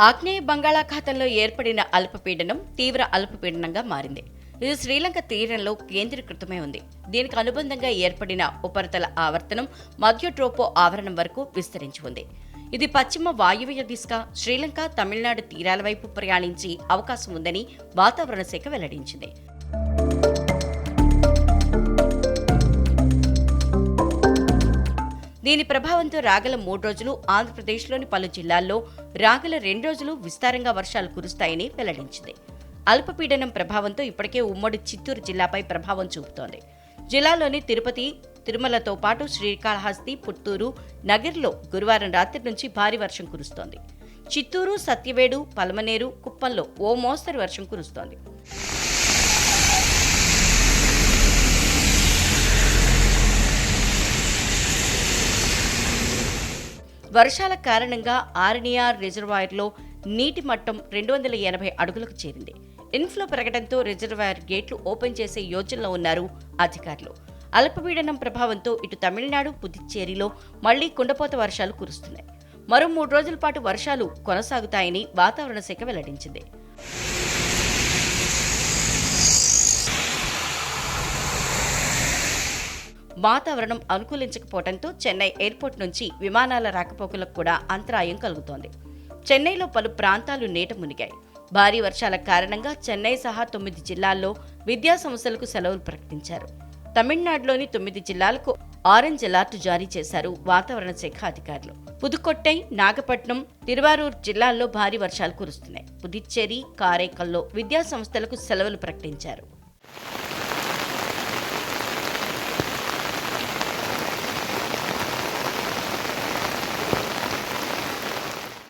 ఆగ్నేయ బంగాళాఖాతంలో ఏర్పడిన అల్పపీడనం తీవ్ర అల్పపీడనంగా మారింది. ఇది శ్రీలంక తీరంలో కేంద్రీకృతమై ఉంది. దీనికి అనుబంధంగా ఏర్పడిన ఉపరితల ఆవర్తనం మధ్య ట్రోపో ఆవరణం వరకు విస్తరించి ఉంది. ఇది పశ్చిమ వాయువ్య దిశగా శ్రీలంక తమిళనాడు తీరాల వైపు ప్రయాణించి అవకాశం ఉందని వాతావరణ శాఖ వెల్లడించింది. దీని ప్రభావంతో రాగల మూడు రోజులు ఆంధ్రప్రదేశ్లోని పలు జిల్లాల్లో రాగల రెండు రోజులు విస్తారంగా వర్షాలు కురుస్తాయని వెల్లడించింది. అల్పపీడనం ప్రభావంతో ఇప్పటికే ఉమ్మడి చిత్తూరు జిల్లాపై ప్రభావం చూపుతోంది. జిల్లాలోని తిరుపతి తిరుమలతో పాటు శ్రీకాళహస్తి పుత్తూరు నగర్లో గురువారం రాత్రి నుంచి భారీ వర్షం కురుస్తోంది. చిత్తూరు సత్యవేడు పలమనేరు కుప్పంలో ఓ మోస్తరు వర్షం కురుస్తోంది. వర్షాల కారణంగా ఆర్నియార్ రిజర్వాయర్లో నీటి మట్టం రెండు వందల ఎనభై అడుగులకు చేరింది. ఇన్ఫ్లో పెరగడంతో రిజర్వాయర్ గేట్లు ఓపెన్ చేసే యోచనలో ఉన్నారు అధికారులు. అల్పపీడనం ప్రభావంతో ఇటు తమిళనాడు పుదుచ్చేరిలో మళ్ళీ కుండపోత వర్షాలు కురుస్తున్నాయి. మరో మూడు రోజుల పాటు వర్షాలు కొనసాగుతాయని వాతావరణ శాఖ వెల్లడించింది. వాతావరణం అనుకూలించకపోవడంతో చెన్నై ఎయిర్పోర్ట్ నుంచి విమానాల రాకపోకలకు కూడా అంతరాయం కలుగుతోంది. చెన్నైలో పలు ప్రాంతాలు నీట మునిగాయి. భారీ వర్షాల కారణంగా చెన్నై సహా తొమ్మిది జిల్లాల్లో విద్యా సంస్థలకు సెలవులు ప్రకటించారు. తమిళనాడులోని తొమ్మిది జిల్లాలకు ఆరెంజ్ అలర్ట్ జారీ చేశారు వాతావరణ శాఖ అధికారులు. పుదుకొట్టై నాగపట్నం తిరువారూర్ జిల్లాల్లో భారీ వర్షాలు కురుస్తున్నాయి. పుదుచ్చేరి కారైకల్లో విద్యా సంస్థలకు సెలవులు ప్రకటించారు.